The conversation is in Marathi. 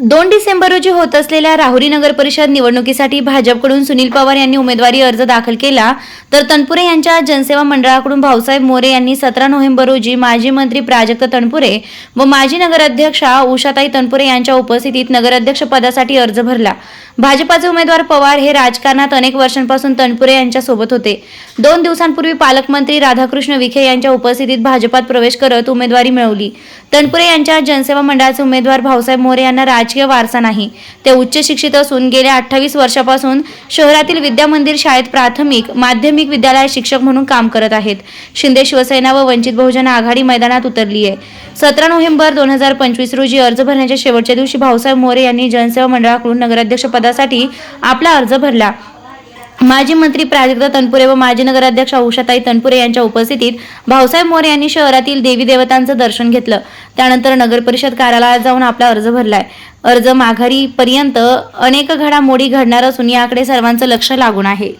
दोन डिसेंबर रोजी होत असलेल्या राहुरी नगर परिषद निवडणुकीसाठी भाजपकडून सुनील पवार यांनी उमेदवारी अर्ज दाखल केला. तर तनपुरे यांच्या जनसेवा मंडळाकडून भाऊसाहेब मोरे यांनी सतरा नोव्हेंबर रोजी माजी मंत्री प्राजक्त तनपुरे व माजी नगराध्यक्षा उषाताई तनपुरे यांच्या उपस्थितीत नगराध्यक्ष पदासाठी अर्ज भरला. भाजपाचे उमेदवार पवार हे राजकारणात अनेक वर्षांपासून तनपुरे यांच्यासोबत होते. दोन दिवसांपूर्वी पालकमंत्री राधाकृष्ण विखे यांच्या उपस्थितीत भाजपात प्रवेश करत उमेदवारी मिळवली. तनपुरे यांच्या जनसेवा मंडळाचे उमेदवार भाऊसाहेब मोरे यांना राजकीय वारसा नाही. ते उच्च शिक्षित असून गेल्या अठ्ठावीस वर्षापासून शहरातील विद्या मंदिर शाळेत प्राथमिक माध्यमिक विद्यालयात शिक्षक म्हणून काम करत आहेत. शिंदे शिवसेना व वंचित बहुजन आघाडी मैदानात उतरली आहे सतरा नोव्हेंबर दोन हजार पंचवीस रोजी अर्ज भरण्याच्या शेवटच्या दिवशी भाऊसाहेब मोरे यांनी जनसेवा मंडळाकडून नगराध्यक्ष पदासाठी आपला अर्ज भरला. माजी मंत्री प्राजक्त तनपुरे व माजी नगराध्यक्ष उषाताई तनपुरे यांच्या उपस्थितीत भाऊसाहेब मोरे यांनी शहरातील देवी देवतांचं दर्शन घेतलं. त्यानंतर नगर परिषद कार्यालयात जाऊन आपला अर्ज भरलाय. अर्ज माघारी पर्यंत अनेक घडामोडी घडणार असून याकडे सर्वांचं लक्ष लागून आहे.